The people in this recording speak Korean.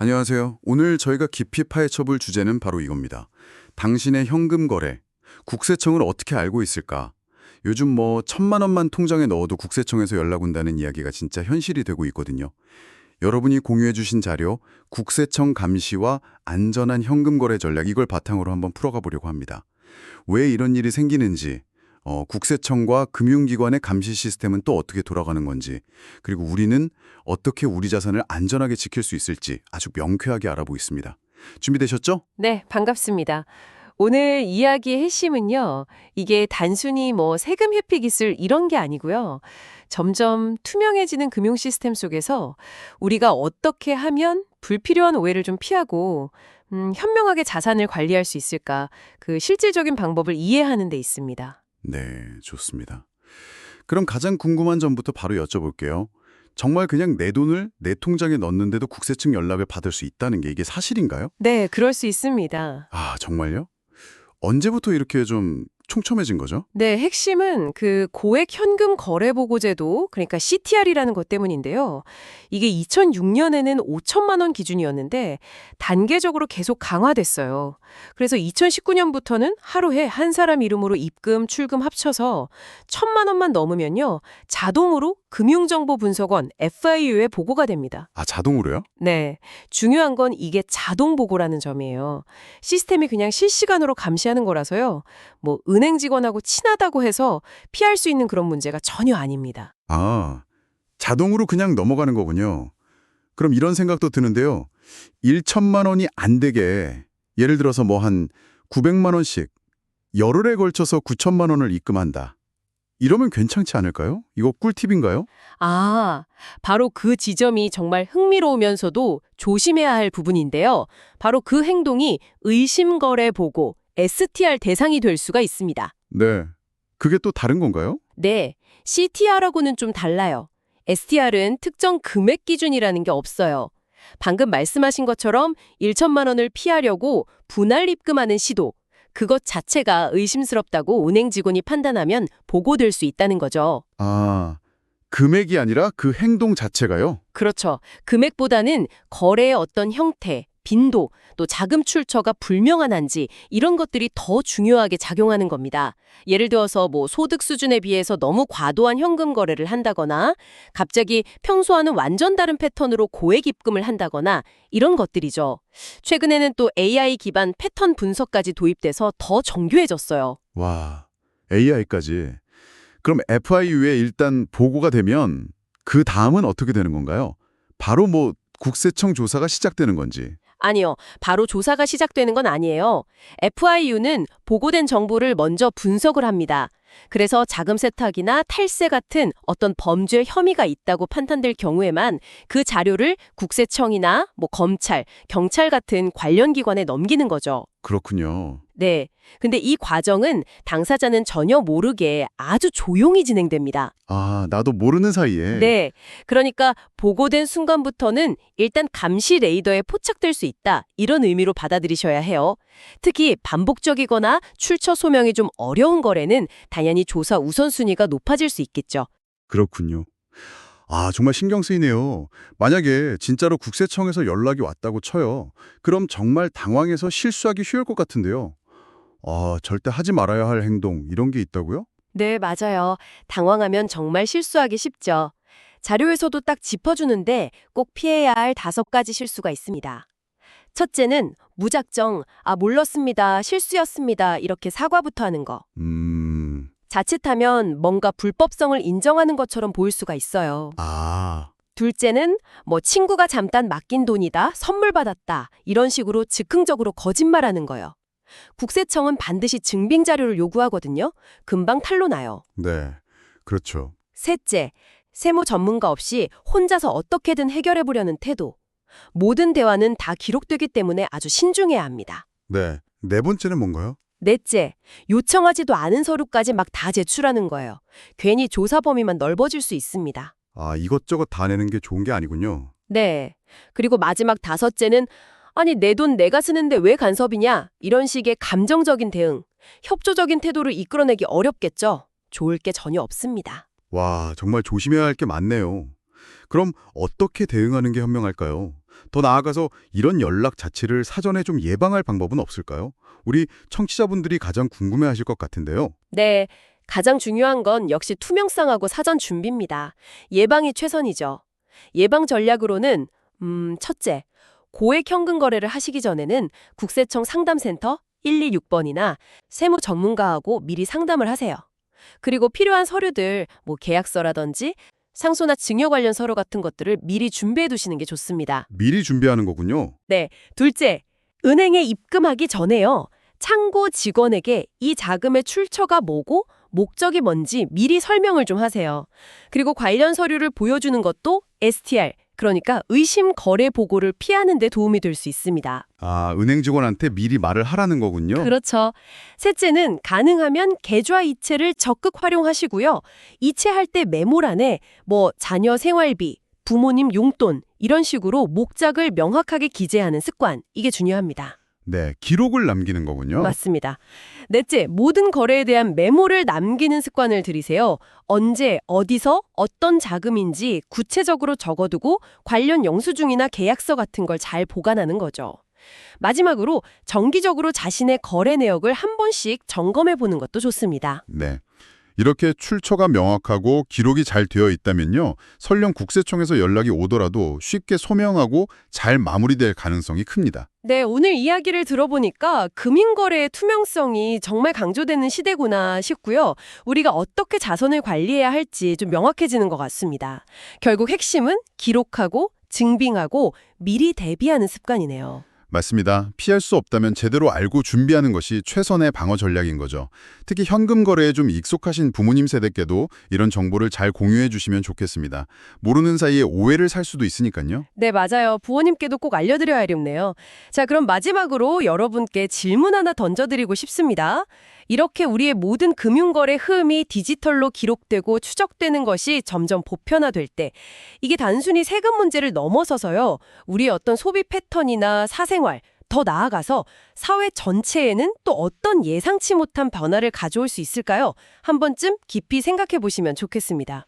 안녕하세요. 오늘 저희가 깊이 파헤쳐볼 주제는 바로 이겁니다. 당신의 현금 거래, 국세청을 어떻게 알고 있을까? 요즘 뭐 천만 원만 통장에 넣어도 국세청에서 연락 온다는 이야기가 진짜 현실이 되고 있거든요. 여러분이 공유해 주신 자료, 국세청 감시와 안전한 현금 거래 전략 이걸 바탕으로 한번 풀어가 보려고 합니다. 왜 이런 일이 생기는지, 어, 국세청과 금융기관의 감시 시스템은 또 어떻게 돌아가는 건지, 그리고 우리는 어떻게 우리 자산을 안전하게 지킬 수 있을지 아주 명쾌하게 알아보겠습니다. 준비되셨죠? 네, 반갑습니다. 오늘 이야기의 핵심은요, 이게 단순히 뭐 세금 회피 기술 이런 게 아니고요. 점점 투명해지는 금융 시스템 속에서 우리가 어떻게 하면 불필요한 오해를 좀 피하고, 음, 현명하게 자산을 관리할 수 있을까, 그 실질적인 방법을 이해하는 데 있습니다. 네, 좋습니다. 그럼 가장 궁금한 점부터 바로 여쭤볼게요. 정말 그냥 내 돈을 내 통장에 넣는데도 국세청 연락을 받을 수 있다는 게 이게 사실인가요? 네, 그럴 수 있습니다. 아, 정말요? 언제부터 이렇게 좀 촘촘해진 거죠? 네, 핵심은 그 고액 현금 거래 보고 제도, 그러니까 CTR이라는 것 때문인데요. 이게 2006년에는 5천만 원 기준이었는데 단계적으로 계속 강화됐어요. 그래서 2019년부터는 하루에 한 사람 이름으로 입금, 출금 합쳐서 천만 원만 넘으면요. 자동으로 금융정보분석원 FIU에 보고가 됩니다. 아, 자동으로요? 네. 중요한 건 이게 자동 보고라는 점이에요. 시스템이 그냥 실시간으로 감시하는 거라서요. 뭐 은행 직원하고 친하다고 해서 피할 수 있는 그런 문제가 전혀 아닙니다. 아, 자동으로 그냥 넘어가는 거군요. 그럼 이런 생각도 드는데요. 1천만 원이 안 되게 예를 들어서 뭐 한 900만 원씩 열흘에 걸쳐서 9천만 원을 입금한다. 이러면 괜찮지 않을까요? 이거 꿀팁인가요? 아, 바로 그 지점이 정말 흥미로우면서도 조심해야 할 부분인데요. 바로 그 행동이 의심거래 보고 STR 대상이 될 수가 있습니다. 네. 그게 또 다른 건가요? 네, CTR하고는 좀 달라요. STR은 특정 금액 기준이라는 게 없어요. 방금 말씀하신 것처럼 1천만 원을 피하려고 분할 입금하는 시도, 그것 자체가 의심스럽다고 은행 직원이 판단하면 보고될 수 있다는 거죠. 아, 금액이 아니라 그 행동 자체가요? 그렇죠. 금액보다는 거래의 어떤 형태, 빈도, 또 자금 출처가 불명한 한지 이런 것들이 더 중요하게 작용하는 겁니다. 예를 들어서 뭐 소득 수준에 비해서 너무 과도한 현금 거래를 한다거나 갑자기 평소와는 완전 다른 패턴으로 고액 입금을 한다거나 이런 것들이죠. 최근에는 또 AI 기반 패턴 분석까지 도입돼서 더 정교해졌어요. 와, AI까지. 그럼 FIU에 일단 보고가 되면 그 다음은 어떻게 되는 건가요? 바로 뭐 국세청 조사가 시작되는 건지. 아니요. 바로 조사가 시작되는 건 아니에요. FIU는 보고된 정보를 먼저 분석을 합니다. 그래서 자금 세탁이나 탈세 같은 어떤 범죄 혐의가 있다고 판단될 경우에만 그 자료를 국세청이나 뭐 검찰, 경찰 같은 관련 기관에 넘기는 거죠. 그렇군요. 네. 근데 이 과정은 당사자는 전혀 모르게 아주 조용히 진행됩니다. 아, 나도 모르는 사이에. 네. 그러니까 보고된 순간부터는 일단 감시 레이더에 포착될 수 있다. 이런 의미로 받아들이셔야 해요. 특히 반복적이거나 출처 소명이 좀 어려운 거래는 당연히 조사 우선순위가 높아질 수 있겠죠. 그렇군요. 아, 정말 신경 쓰이네요. 만약에 진짜로 국세청에서 연락이 왔다고 쳐요. 그럼 정말 당황해서 실수하기 쉬울 것 같은데요. 아, 절대 하지 말아야 할 행동 이런 게 있다고요? 네, 맞아요. 당황하면 정말 실수하기 쉽죠. 자료에서도 딱 짚어주는데 꼭 피해야 할 다섯 가지 실수가 있습니다. 첫째는 무작정, 아, 몰랐습니다, 실수였습니다, 이렇게 사과부터 하는 거. 음, 자칫하면 뭔가 불법성을 인정하는 것처럼 보일 수가 있어요. 아, 둘째는 뭐 친구가 잠깐 맡긴 돈이다, 선물 받았다, 이런 식으로 즉흥적으로 거짓말하는 거예요. 국세청은 반드시 증빙 자료를 요구하거든요. 금방 탄로 나요. 네, 그렇죠. 셋째, 세무 전문가 없이 혼자서 어떻게든 해결해 보려는 태도. 모든 대화는 다 기록되기 때문에 아주 신중해야 합니다. 네, 네 번째는 뭔가요? 넷째, 요청하지도 않은 서류까지 막 다 제출하는 거예요. 괜히 조사 범위만 넓어질 수 있습니다. 아, 이것저것 다 내는 게 좋은 게 아니군요. 네. 그리고 마지막 다섯째는 아니 내 돈 내가 쓰는데 왜 간섭이냐 이런 식의 감정적인 대응, 협조적인 태도를 이끌어내기 어렵겠죠. 좋을 게 전혀 없습니다. 와, 정말 조심해야 할 게 많네요. 그럼 어떻게 대응하는 게 현명할까요? 더 나아가서 이런 연락 자체를 사전에 좀 예방할 방법은 없을까요? 우리 청취자분들이 가장 궁금해하실 것 같은데요. 네, 가장 중요한 건 역시 투명성하고 사전 준비입니다. 예방이 최선이죠. 예방 전략으로는 음, 첫째, 고액 현금 거래를 하시기 전에는 국세청 상담센터 126번이나 세무 전문가하고 미리 상담을 하세요. 그리고 필요한 서류들, 뭐 계약서라든지 상소나 증여 관련 서류 같은 것들을 미리 준비해 두시는 게 좋습니다. 미리 준비하는 거군요. 둘째, 은행에 입금하기 전에요. 창고 직원에게 이 자금의 출처가 뭐고 목적이 뭔지 미리 설명을 좀 하세요. 그리고 관련 서류를 보여주는 것도 STR, 그러니까 의심 거래 보고를 피하는 데 도움이 될 수 있습니다. 아, 은행 직원한테 미리 말을 하라는 거군요. 그렇죠. 셋째는 가능하면 계좌 이체를 적극 활용하시고요. 이체할 때 메모란에 뭐 자녀 생활비, 부모님 용돈 이런 식으로 목적을 명확하게 기재하는 습관 이게 중요합니다. 네, 기록을 남기는 거군요. 맞습니다. 넷째, 모든 거래에 대한 메모를 남기는 습관을 들이세요. 언제, 어디서, 어떤 자금인지 구체적으로 적어두고 관련 영수증이나 계약서 같은 걸 잘 보관하는 거죠. 마지막으로 정기적으로 자신의 거래 내역을 한 번씩 점검해 보는 것도 좋습니다. 네. 이렇게 출처가 명확하고 기록이 잘 되어 있다면요. 설령 국세청에서 연락이 오더라도 쉽게 소명하고 잘 마무리될 가능성이 큽니다. 네, 오늘 이야기를 들어보니까 금융거래의 투명성이 정말 강조되는 시대구나 싶고요. 우리가 어떻게 자선을 관리해야 할지 좀 명확해지는 것 같습니다. 결국 핵심은 기록하고 증빙하고 미리 대비하는 습관이네요. 맞습니다. 피할 수 없다면 제대로 알고 준비하는 것이 최선의 방어 전략인 거죠. 특히 현금 거래에 좀 익숙하신 부모님 세대께도 이런 정보를 잘 공유해 주시면 좋겠습니다. 모르는 사이에 오해를 살 수도 있으니까요. 네, 맞아요. 부모님께도 꼭 알려드려야겠네요. 자, 그럼 마지막으로 여러분께 질문 하나 던져드리고 싶습니다. 이렇게 우리의 모든 금융거래 흐름이 디지털로 기록되고 추적되는 것이 점점 보편화될 때 이게 단순히 세금 문제를 넘어서서요. 우리의 어떤 소비 패턴이나 사생활, 더 나아가서 사회 전체에는 또 어떤 예상치 못한 변화를 가져올 수 있을까요? 한 번쯤 깊이 생각해 보시면 좋겠습니다.